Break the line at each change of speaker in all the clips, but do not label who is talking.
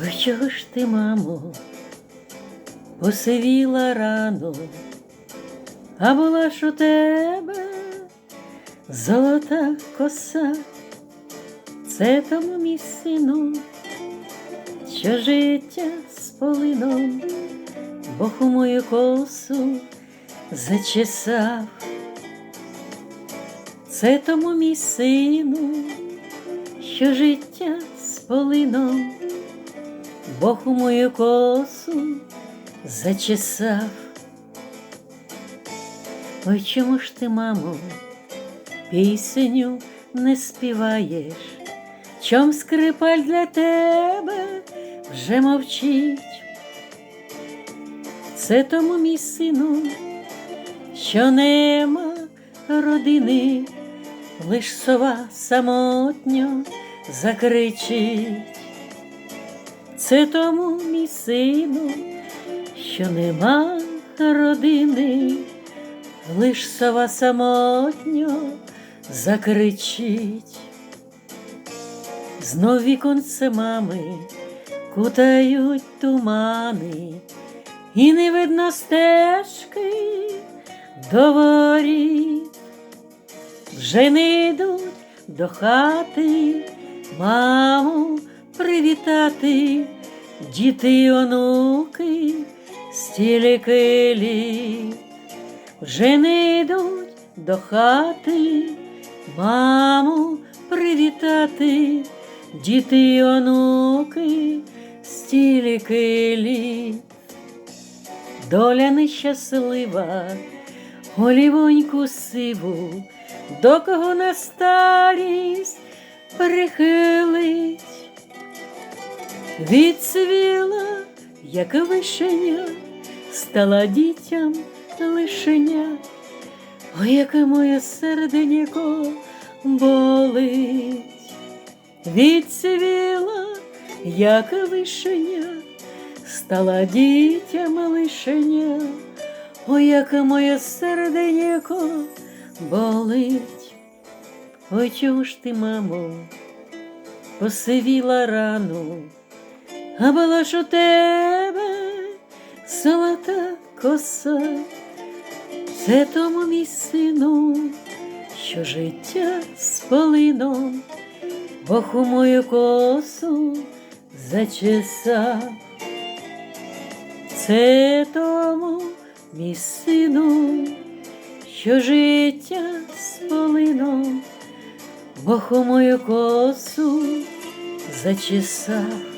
Ой, чого ж ти, мамо, посивіла рано, а була ж у тебе золота коса, це тому мій сину, що життя з полином, Бог у мою косу зачесав. Це тому мій сину, що життя з полином, Бог у мою косу зачесав. Ой, чому ж ти, мамо, пісню не співаєш? Чом скрипаль для тебе вже мовчить? Це тому мій сину, що нема родини, лиш сова самотньо закричить. Це тому мій сину, що нема родини, лиш сова самотньо закричить. Знов віконце мами кутають тумани, і не видно стежки до воріт. Вже не йдуть до хати, маму привітати, діти й онуки, стільки літ. Вже не йдуть до хати, маму привітати, діти й онуки, стільки літ. Доля нещаслива, голівоньку сиву, до кого на старість прихилить, відцвіла, як вишеня, стала дітям лишеня, ой, яке моє серденько болить, відцвіла, як вишеня, стала дітям лишеня, ой, яке моє серденько болить. Ой, чого ж ти, мамо, посивіла рану, а була ж у тебе золота коса, це тому мій сину, що життя з полином, Бог у мою косу зачесав. Це тому мій сину, що життя з полином, Бог у мою косу зачесав.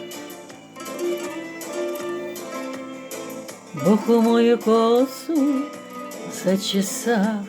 Бог у мою косу зачесав.